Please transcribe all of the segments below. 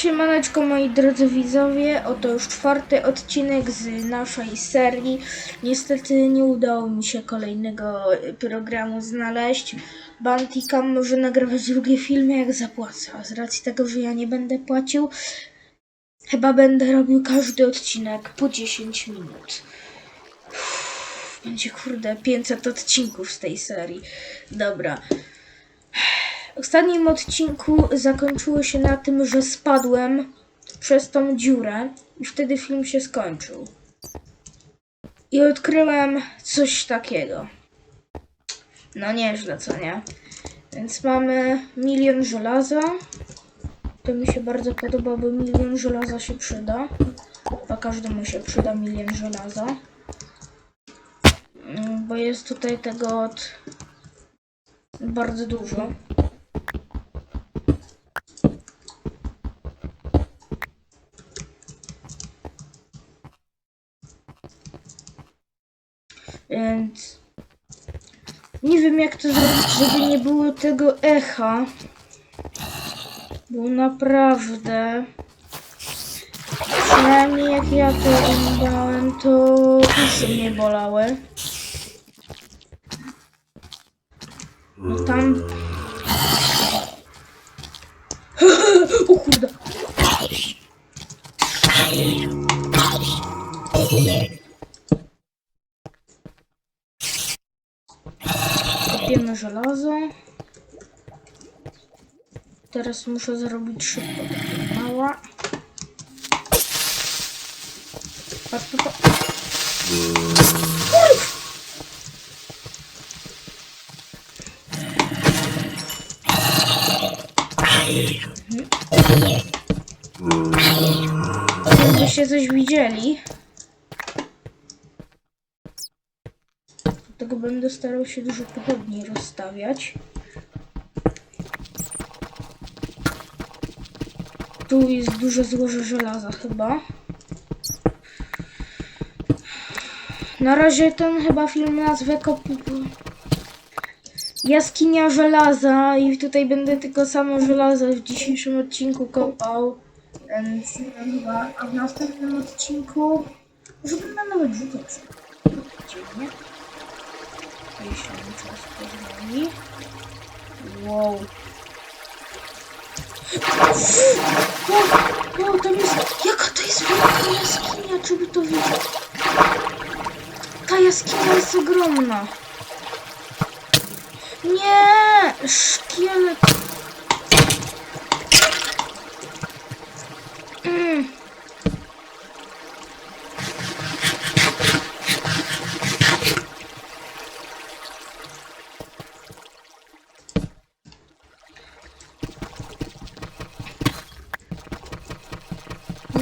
Siemaneczko moi drodzy widzowie, oto już czwarty odcinek z naszej serii. Niestety nie udało mi się kolejnego y, programu znaleźć. Banticam może nagrywać drugie filmy jak zapłacę, a z racji tego, że ja nie będę płacił, chyba będę robił każdy odcinek po 10 minut. Uff, Będzie kurde 500 odcinków z tej serii. Dobra. Ostatnim odcinku zakończyło się na tym, że spadłem przez tą dziurę i wtedy film się skończył. I odkryłem coś takiego. No nieźle, co nie? Więc mamy milion żelaza. To mi się bardzo podoba, bo milion żelaza się przyda. Chyba każdemu się przyda milion żelaza. Mm, Bo jest tutaj tego od bardzo dużo. Więc nie jak to zrobić, żeby nie było tego echa. Bo naprawdę przynajmniej jak ja to oglądałem, to uszy mnie bolały. No tam... o kurde! Kopiemy żelazo. Teraz muszę zrobić szybko takie mała. Patrz, coś widzieli. Dlatego będę starał się dużo pochodni rozstawiać. Tu jest duże złoże żelaza chyba. Na razie ten chyba film nazwę kop... Jaskinia żelaza i tutaj będę tylko samo żelazo w dzisiejszym odcinku kopał. Więc chyba, a w następnym odcinku może będę nawet rzucać. Dziwnie. Czas pozwoli. Wow. O, o, tam jest. Jaka to jest wielka jaskinia, czy by to widzieć? Ta jaskinia jest ogromna. Nie! Szkielet.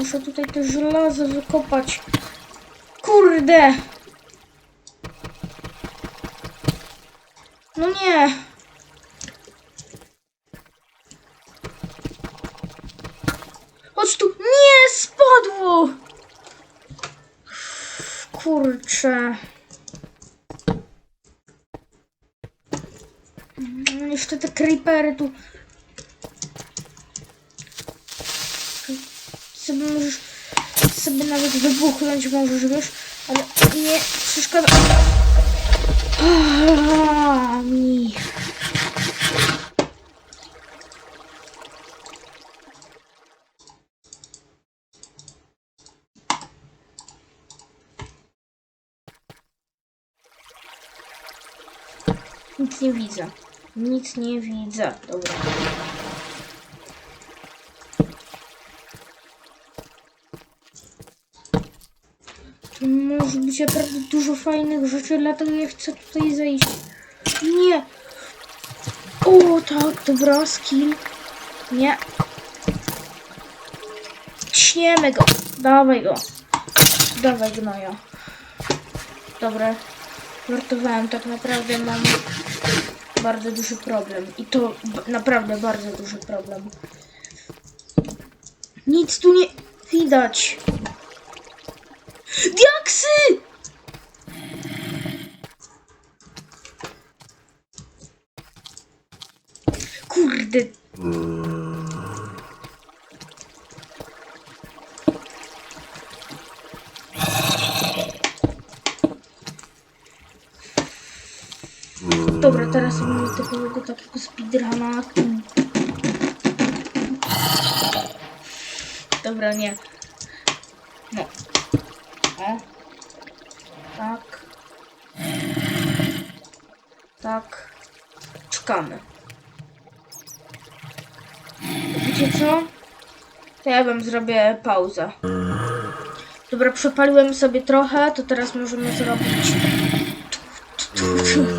Muszę tutaj to żelazo wykopać. Kurde! No nie! Chodź tu! Nie! Spadło! Kurczę. Mm, Jeszcze te creepery tu. Możesz sobie nawet wybuchnąć możesz, wiesz, ale nie przeszkadza. Mi. Nic nie widzę. Nic nie widzę. Dobra. Tu może być naprawdę dużo fajnych rzeczy, dlatego ja chcę tutaj zejść. Nie! O, tak, dobra, skill. Nie. Ciśniemy go. Dawaj go. Dawaj gnoja. Dobra. Żartowałem, tak naprawdę mam bardzo duży problem. I to naprawdę bardzo duży problem. Nic tu nie widać. Diaksy! Kurde. Dobra, teraz mamy takiego, takiego speedruna. Dobra, nie. No. Tak. Tak. Czekamy. Wiecie co? To ja wam zrobię pauzę. Dobra, przepaliłem sobie trochę, to teraz możemy zrobić...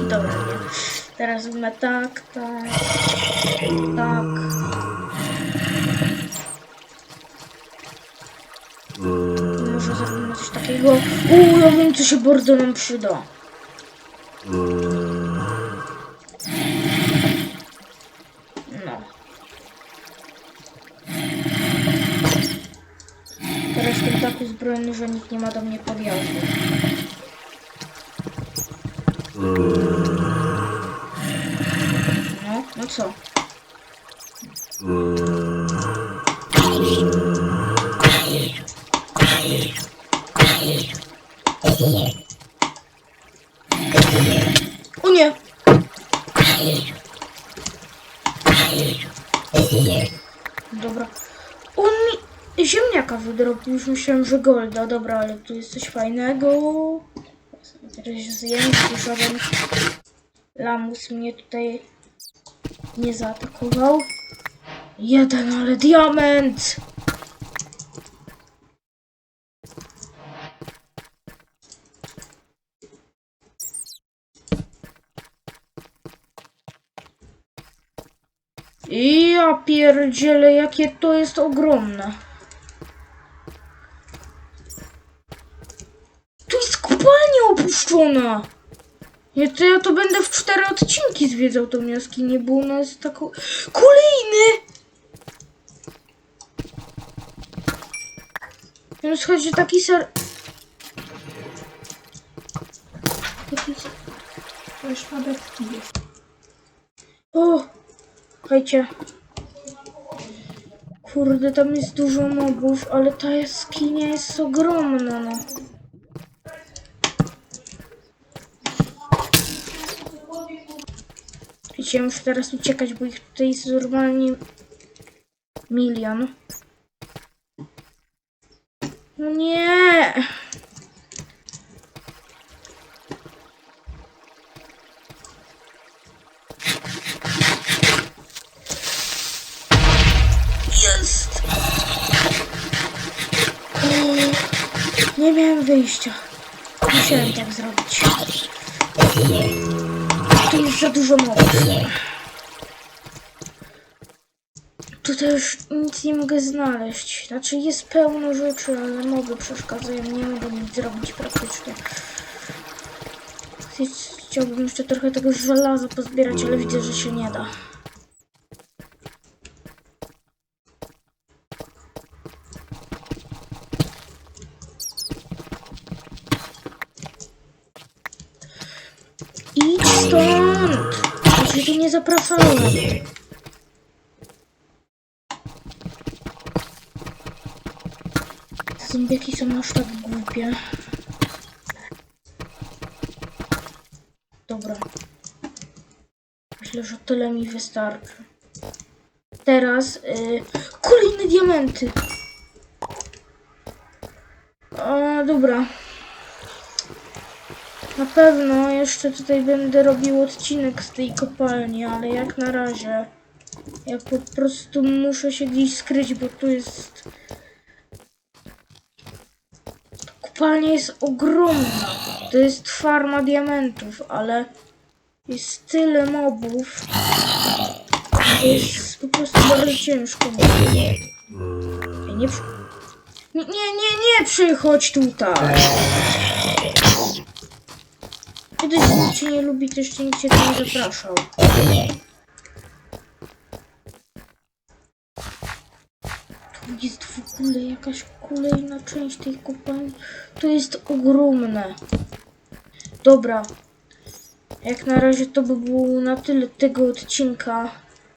Dobra, nie. Teraz zrobimy tak, tak, tak. Zrobimy coś takiego. Uuu, ja wiem, co się bardzo nam przyda. No. Teraz jestem tak uzbrojony, że nikt nie ma do mnie podjazdu. No, no co? O nie! Dobra. On mi ziemniaka wydrobił. Już myślałem, że golda. Dobra, ale tu jest coś fajnego. Teraz zjem, żaden lamus mnie tutaj nie zaatakował. Jeden, ale diament! I ja pierdzielę, jakie to jest ogromne. Tu jest kopalnia opuszczona. Nie, to ja to będę w cztery odcinki zwiedzał tą jaskinię, bo ona jest taką... Kolejny! No słuchajcie, taki ser... Ser... To jest. O! Słuchajcie. Kurde, tam jest dużo mobów, ale ta jaskinia jest ogromna, no. Wiecie, muszę teraz uciekać, bo ich tutaj jest normalnie milion. No nie! Wyjścia. Musiałem tak zrobić. Tu jest za dużo mobów. Tutaj już nic nie mogę znaleźć. Znaczy jest pełno rzeczy, ale moby przeszkadzają. Nie mogę nic zrobić praktycznie. Chciałbym jeszcze trochę tego żelaza pozbierać, ale widzę, że się nie da. Idź stąd! Ja cię tu nie zapraszałem. Zombiaki są aż tak głupie. Dobra. Myślę, że tyle mi wystarczy. Teraz y, kolejne diamenty. A, dobra. Na pewno jeszcze tutaj będę robił odcinek z tej kopalni, ale jak na razie ja po prostu muszę się gdzieś skryć, bo tu jest... Kopalnia jest ogromna. To jest farma diamentów, ale jest tyle mobów. Jest po prostu bardzo ciężko. Nie, nie, nie, nie przychodź tutaj. Kiedyś nikt cię nie lubi, to jeszcze nikt cię nie zapraszał. Tu jest w ogóle jakaś kolejna część tej kopalni. To jest ogromne. Dobra. Jak na razie to by było na tyle tego odcinka.